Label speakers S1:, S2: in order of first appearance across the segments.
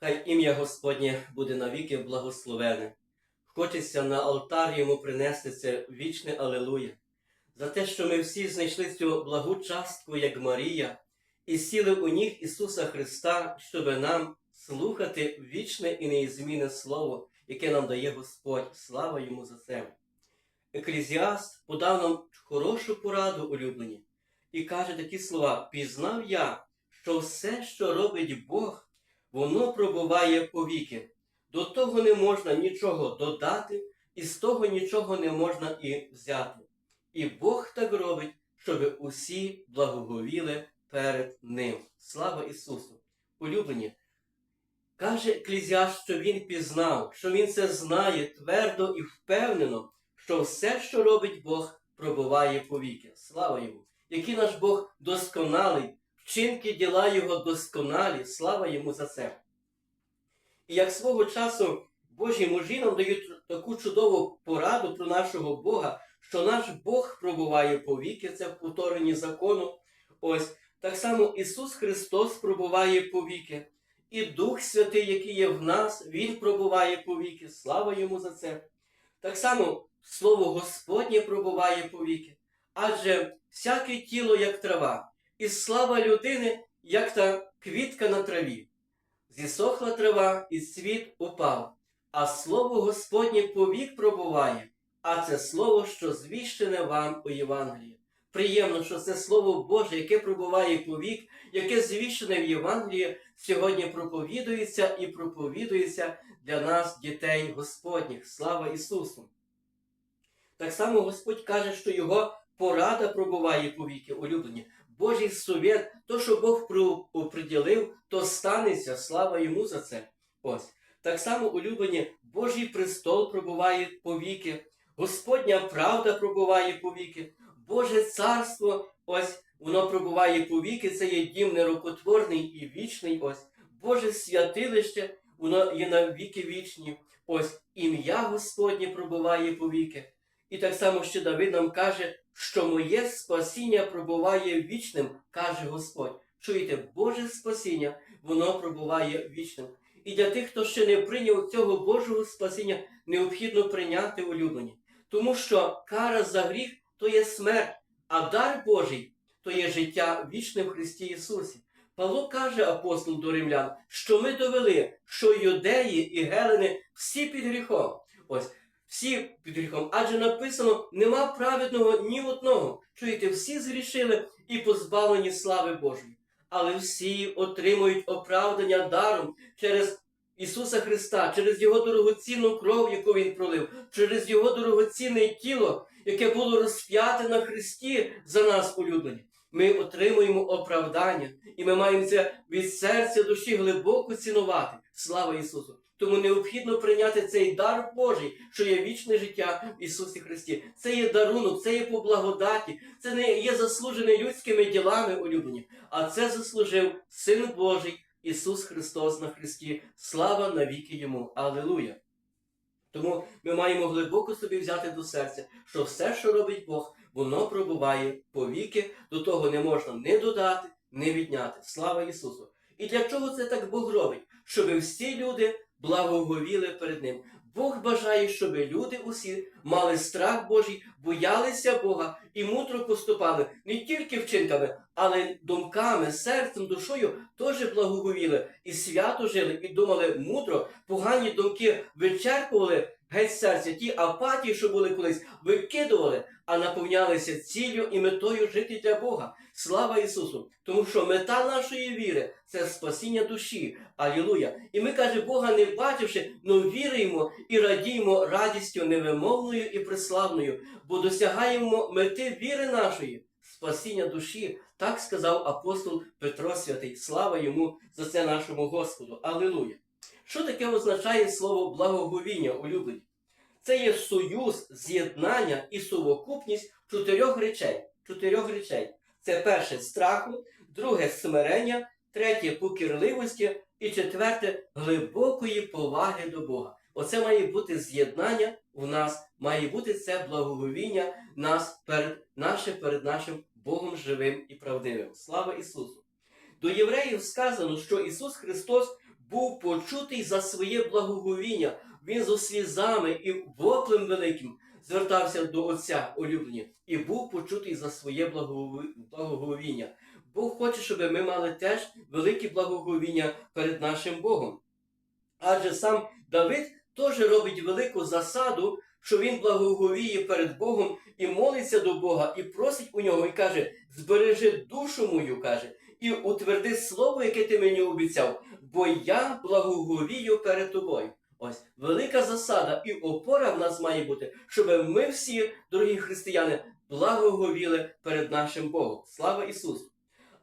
S1: Хай ім'я Господнє буде навіки благословене. Хочеться на алтар йому принести це вічне Алелуя. За те, що ми всі знайшли цю благу частку, як Марія, і сіли у ніг Ісуса Христа, щоби нам слухати вічне і неізмінне Слово, яке нам дає Господь. Слава йому за це. Еклезіаст подав нам хорошу пораду улюблені, і каже такі слова: Пізнав я, що все, що робить Бог, воно пробуває повіки. До того не можна нічого додати, і з того нічого не можна і взяти. І Бог так робить, щоб усі благоговіли перед Ним. Слава Ісусу! Улюблені! Каже Еклезіаст, що він пізнав, що він це знає твердо і впевнено, що все, що робить Бог, пробуває повіки. Слава Йому! Який наш Бог досконалий, вчинки діла Його досконалі, слава йому за це. І як свого часу Божі мужі нам дають таку чудову пораду про нашого Бога, що наш Бог пробуває повіки, це в повторенні закону. Ось так само Ісус Христос пробуває повіки. І Дух Святий, який є в нас, Він пробуває повіки. Слава йому за це. Так само Слово Господнє пробуває повіки. Адже всяке тіло, як трава, і слава людини, як та квітка на траві. Зісохла трава, і світ упав, а слово Господнє повік пробуває, а це слово, що звіщене вам у Євангелії. Приємно, що це Слово Боже, яке пробуває повік, яке звіщене в Євангелії, сьогодні проповідується і проповідується для нас, дітей Господніх. Слава Ісусу! Так само Господь каже, що Його порада пробуває повіки, улюблені. Божий совет, то, що Бог оприділив, то станеться. Слава йому за це. Ось. Так само, улюблені, Божий престол пробуває повіки, Господня правда пробуває повіки, Боже царство, ось воно пробуває повіки, це є дім нерокотворний і вічний. Ось. Боже святилище, воно є на віки вічні. Ось ім'я Господнє пробуває повіки. І так само ще Давид нам каже, що моє спасіння пробуває вічним, каже Господь. Чуєте, Боже спасіння, воно пробуває вічним. І для тих, хто ще не прийняв цього Божого спасіння, необхідно прийняти улюблені. Тому що кара за гріх то є смерть, а дар Божий то є життя вічне в Христі Ісусі. Павло каже апостол до римлян, що ми довели, що юдеї і гелени всі під гріхом. Ось всі під гріхом, адже написано: нема праведного ні одного. Чуєте, всі згрішили і позбавлені слави Божої. Але всі отримують оправдання даром через Ісуса Христа, через Його дорогоцінну кров, яку Він пролив, через Його дорогоцінне тіло, яке було розп'яте на Христі за нас улюблені. Ми отримуємо оправдання, і ми маємо це від серця душі глибоко цінувати. Слава Ісусу! Тому необхідно прийняти цей дар Божий, що є вічне життя в Ісусі Христі. Це є дарунок, це є по благодаті, це не є заслужене людськими ділами улюблені, а це заслужив Син Божий Ісус Христос на Христі. Слава навіки Йому! Аллилуйя! Тому ми маємо глибоко собі взяти до серця, що все, що робить Бог, воно пробуває повіки, до того не можна не додати, не відняти. Слава Ісусу! І для чого це так Бог робить? Щоб всі люди благоговіли перед Ним. Бог бажає, щоб люди усі мали страх Божий, боялися Бога і мудро поступали не тільки вчинками, але думками, серцем, душою теж благоговіли і свято жили, і думали мудро, погані думки вичерпували геть серця, ті апатії, що були колись, викидували, а наповнялися ціллю і метою жити для Бога. Слава Ісусу! Тому що мета нашої віри це спасіння душі. Алілуя! І ми, каже, Бога не бачивши, но віримо і радіємо радістю невимовною і преславною, бо досягаємо мети віри нашої, спасіння душі. Так сказав апостол Петро Святий. Слава йому за це нашому Господу. Алілуя! Що таке означає слово благоговіння, улюблені? Це є союз, з'єднання і совокупність чотирьох речей. Чотирьох речей. Це перше страху, друге смирення, третє покірливості і четверте глибокої поваги до Бога. Оце має бути з'єднання в нас, має бути це благоговіння нас перед наше перед нашим Богом живим і правдивим. Слава Ісусу! До євреїв сказано, що Ісус Христос був почутий за своє благоговіння. Він зо слізами і воплем великим звертався до Отця улюблені і був почутий за своє благоговіння. Бог хоче, щоб ми мали теж велике благоговіння перед нашим Богом. Адже сам Давид теж робить велику засаду, що він благоговіє перед Богом і молиться до Бога, і просить у нього, і каже: збережи душу мою, каже, і утверди слово, яке ти мені обіцяв, бо я благоговію перед тобою. Ось велика засада і опора в нас має бути, щоб ми всі, дорогі християни, благоговіли перед нашим Богом. Слава Ісусу!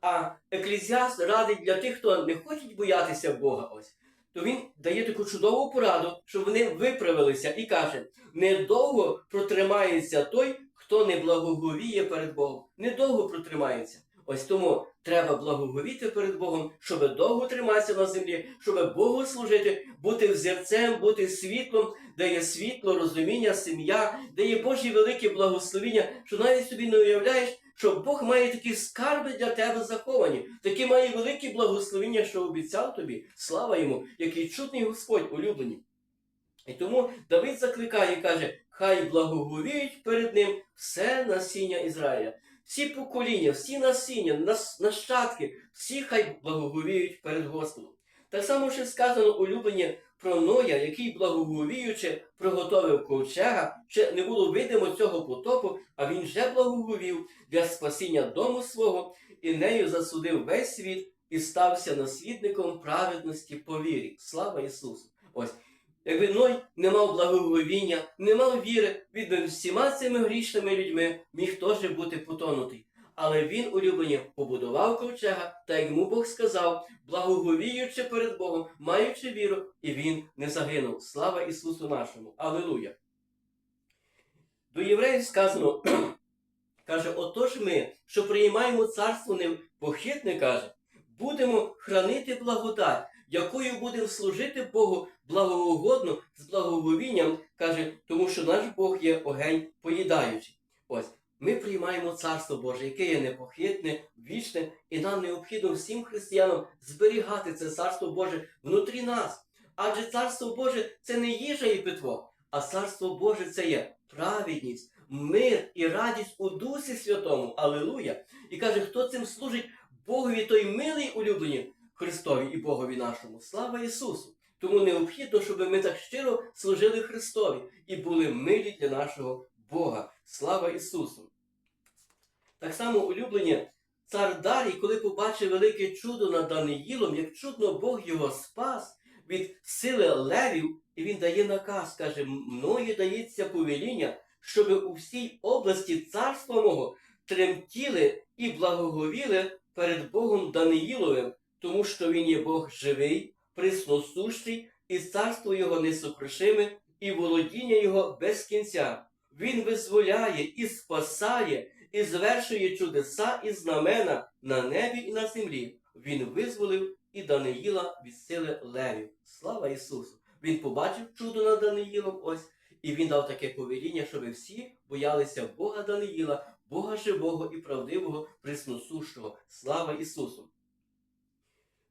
S1: А еклезіаст радить для тих, хто не хоче боятися Бога, ось, то він дає таку чудову пораду, щоб вони виправилися і каже: недовго протримається той, хто не благоговіє перед Богом. Недовго протримається. Ось тому треба благоговіти перед Богом, щоб довго триматися на землі, щоб Богу служити, бути взірцем, бути світлом, де є світло, розуміння, сім'я, де є Божі велике благословіння, що навіть собі не уявляєш, що Бог має такі скарби для тебе заховані, такі має великі благословіння, що обіцяв тобі. Слава йому, який чудний Господь улюблені. І тому Давид закликає і каже: хай благоговіють перед ним все насіння Ізраїля. Всі покоління, всі насіння, нас- нащадки, всі хай благоговіють перед Господом. Так само ще сказано улюблені про Ноя, який благоговіючи приготовив ковчега, ще не було видимо цього потопу, а він вже благоговів для спасіння дому свого, і нею засудив весь світ і стався наслідником праведності по вірі. Слава Ісусу! Ось. Якби Ной не мав благоговіння, не мав віри, він всіма цими грішними людьми міг теж бути потонутий. Але він, улюблені, побудував ковчега, та йому Бог сказав, благоговіючи перед Богом, маючи віру, і він не загинув. Слава Ісусу нашому! Алілуя! До євреїв сказано, каже, отож ми, що приймаємо царство непохитне, каже, будемо хранити благодать, якою будемо служити Богу благоугодно з благоговінням, каже, тому що наш Бог є огень поїдаючий. Ось ми приймаємо царство Боже, яке є непохитне, вічне, і нам необхідно всім християнам зберігати це царство Боже внутрі нас. Адже царство Боже це не їжа і питво, а царство Боже це є праведність, мир і радість у Дусі Святому. Алілуя! І каже, хто цим служить Богові, той милий улюблені Христові і Богові нашому. Слава Ісусу! Тому необхідно, щоб ми так щиро служили Христові і були милі для нашого Бога. Слава Ісусу! Так само улюблені цар Дарій, коли побачив велике чудо над Даниїлом, як чудно Бог його спас від сили левів, і він дає наказ, каже, мною дається повеління, щоб у всій області царства мого тремтіли і благоговіли перед Богом Даниїловим, тому що він є Бог живий, присносущий, і царство його несокрушиме, і володіння його без кінця. Він визволяє і спасає, і звершує чудеса і знамена на небі і на землі. Він визволив і Даниїла від сили левів. Слава Ісусу! Він побачив чудо над Даниїлом, ось, і він дав таке повеління, щоб всі боялися Бога Даниїла, Бога живого і правдивого, присносущого. Слава Ісусу!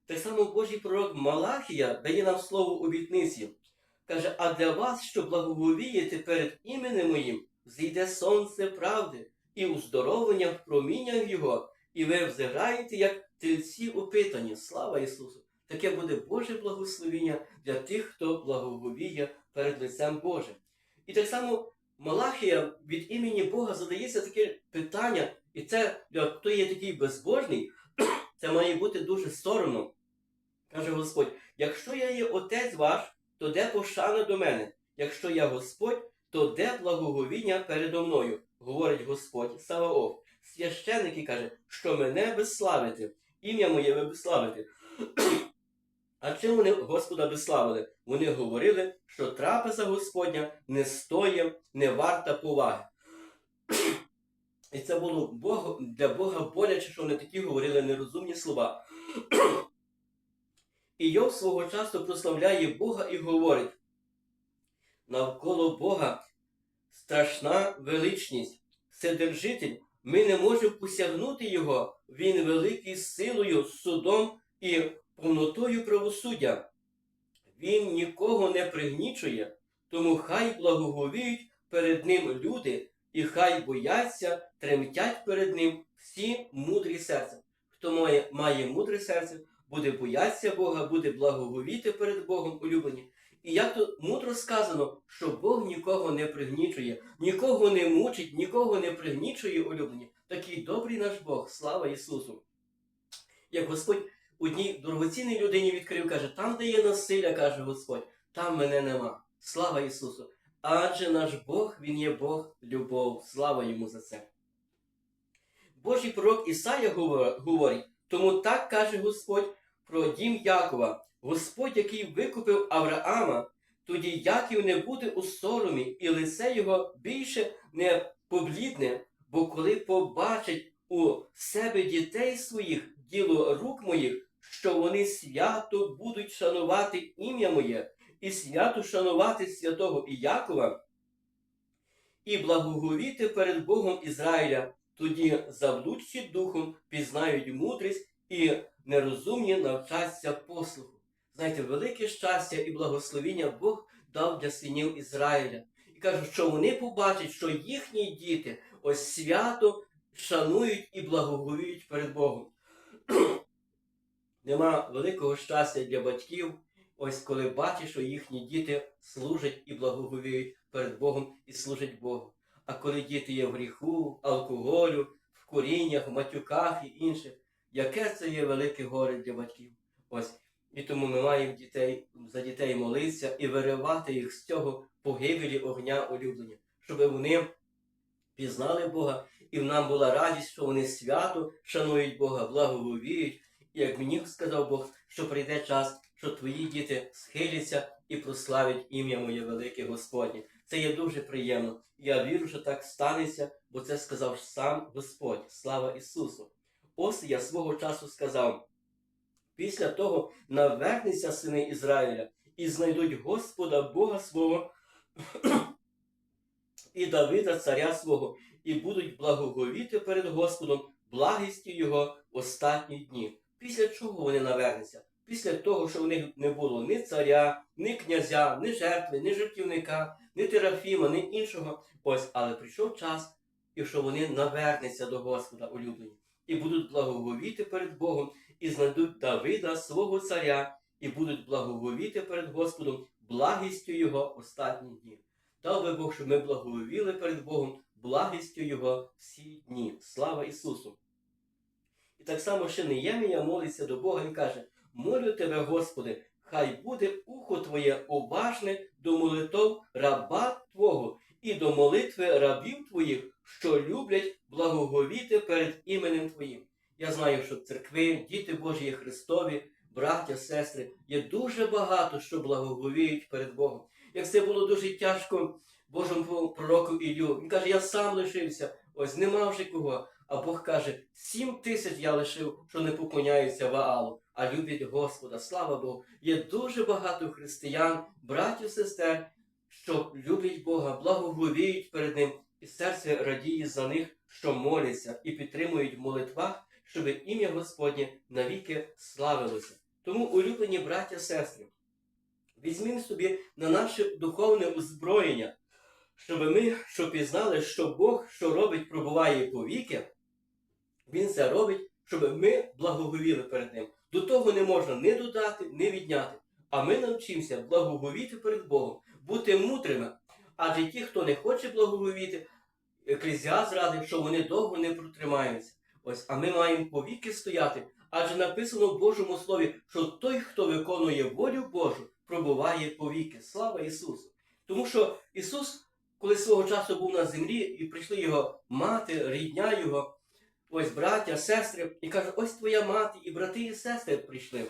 S1: Так само Божий пророк Малахія дає нам слово обітниці. Каже, а для вас, що благоговієте перед іменем моїм, зійде сонце правди, і уздоровлення в проміннях Його, і ви взираєте, як тельці опитані. Слава Ісусу! Таке буде Боже благословіння для тих, хто благоговіє перед лицем Божим. І так само Малахія від імені Бога задається таке питання, і це хто є такий безбожний, це має бути дуже соромно. Каже Господь: якщо я є отець ваш, то де пошана до мене? Якщо я Господь, то де благоговіння передо мною? говорить Господь Саваоф. Священники каже, що мене безславити, ім'я моє ви безславите. А чим вони Господа безславили? Вони говорили, що трапеза Господня не стоїть, не варта поваги. І це було Бог, для Бога боляче, що вони такі говорили нерозумні слова. І Йов свого часу прославляє Бога і говорить: навколо Бога страшна величність, Вседержитель, ми не можемо посягнути Його, Він великий силою, судом і повнотою правосуддя. Він нікого не пригнічує, тому хай благоговіють перед ним люди, і хай бояться, тремтять перед ним всі мудрі серцем. Хто має, має мудре серце, буде боятися Бога, буде благоговіти перед Богом улюблені. І як тут мудро сказано, що Бог нікого не пригнічує, нікого не мучить, нікого не пригнічує улюблені. Такий добрий наш Бог, слава Ісусу. Як Господь одній дорогоцінній людині відкрив, каже, там, де є насилля, каже Господь, там мене нема. Слава Ісусу! Адже наш Бог, Він є Бог любов. Слава йому за це. Божий пророк Ісая говорить, тому так каже Господь про дім Якова, Господь, який викупив Авраама, тоді Яків не буде у соромі, і лице його більше не поблідне, бо коли побачить у себе дітей своїх діло рук моїх, що вони свято будуть шанувати ім'я моє, і свято шанувати святого Іякова, і благоговіти перед Богом Ізраїля, тоді заблудші духом пізнають мудрість і нерозумні навчаться послуху. Знаєте, велике щастя і благословіння Бог дав для синів Ізраїля. І каже, що вони побачать, що їхні діти ось свято шанують і благоговіють перед Богом. Нема великого щастя для батьків, ось коли бачиш, що їхні діти служать і благоговіють перед Богом і служать Богу. А коли діти є в гріху, алкоголю, в коріннях, в матюках і інших, яке це є велике горе для батьків. Ось. І тому ми маємо дітей, за дітей молитися і виривати їх з цього погибелі огня улюблення, щоб вони пізнали Бога, і в нам була радість, що вони свято шанують Бога, благоговіють. І як мені сказав Бог, що прийде час, що твої діти схиляться і прославять ім'я моє велике Господнє. Це є дуже приємно. Я вірю, що так станеться, бо це сказав сам Господь. Слава Ісусу! Ось я свого часу сказав. Після того навернуться сини Ізраїля і знайдуть Господа Бога свого і Давида, царя свого, і будуть благоговіти перед Господом благістю Його в останні дні. Після чого вони навернуться? Після того, що в них не було ні царя, ні князя, ні жертви, ні жертівника, ні терафіма, ні іншого. Ось, але прийшов час, і що вони навернуться до Господа улюблені, і будуть благоговіти перед Богом, і знайдуть Давида, свого царя, і будуть благоговіти перед Господом благістю Його останні дні. Дав би Бог, щоб ми благоговіли перед Богом благістю Його всі дні. Слава Ісусу! І так само ще Неємія молиться до Бога і каже: Молю тебе, Господи, хай буде ухо Твоє уважне до молитов раба Твого і до молитви рабів Твоїх, що люблять благоговіти перед іменем Твоїм. Я знаю, що церкви, діти Божі Христові, браття, сестри, є дуже багато, що благоговіють перед Богом. Як це було дуже тяжко Божому пророку Ілю. Він каже, я сам лишився, ось нема вже кого. А Бог каже, сім тисяч я лишив, що не поклоняються Ваалу, а люблять Господа. Слава Богу. Є дуже багато християн, братів, сестер, що люблять Бога, благоговіють перед Ним, і серце радіє за них, що моляться і підтримують в молитвах, щоб ім'я Господнє навіки славилося. Тому, улюблені браття, сестри, візьмімо собі на наше духовне озброєння, щоб ми що пізнали, що Бог, що робить, пробуває повіки, Він це робить, щоб ми благоговіли перед Ним. До того не можна ні додати, ні відняти. А ми навчимося благоговіти перед Богом, бути мудрими. Адже ті, хто не хоче благоговіти, еклезіаз радить, що вони довго не протримаються. Ось, а ми маємо повіки стояти, адже написано в Божому Слові, що той, хто виконує волю Божу, пробуває повіки. Слава Ісусу! Тому що Ісус, коли свого часу був на землі, і прийшли його мати, рідня його, ось браття, сестри, і каже, ось твоя мати, і брати, і сестри прийшли.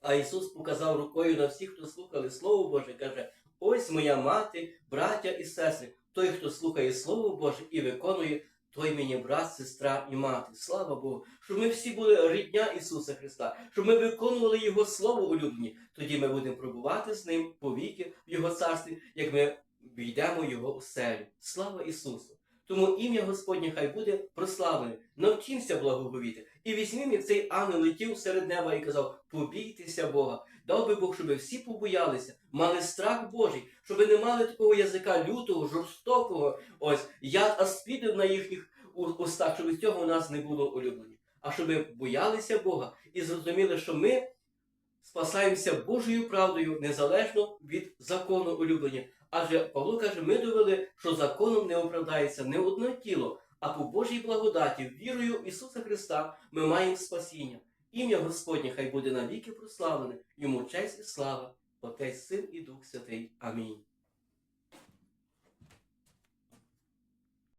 S1: А Ісус показав рукою на всіх, хто слухали Слово Боже, каже: ось моя мати, браття і сестри. Той, хто слухає Слово Боже і виконує, той мені брат, сестра і мати. Слава Богу, щоб ми всі були рідня Ісуса Христа, щоб ми виконували Його Слово улюблені. Тоді ми будемо пробувати з Ним повіки в Його царстві, як ми війдемо Його оселю. Слава Ісусу! Тому ім'я Господнє хай буде прославлене. Навчимося благоговіти. І візьмімо, як цей ангел летів серед неба і казав: побійтеся Бога. Дав би Бог, щоб всі побоялися, мали страх Божий, щоб не мали такого язика лютого, жорстокого, ось яд аспідів на їхніх устах, щоб цього у нас не було улюблені. А щоб боялися Бога і зрозуміли, що ми спасаємося Божою правдою незалежно від закону улюблення. Адже Павло каже, ми довели, що законом не оправдається не одне тіло, а по Божій благодаті, вірою в Ісуса Христа, ми маємо спасіння. Ім'я Господнє хай буде навіки прославлене, йому честь і слава, Отець, Син і Дух Святий. Амінь.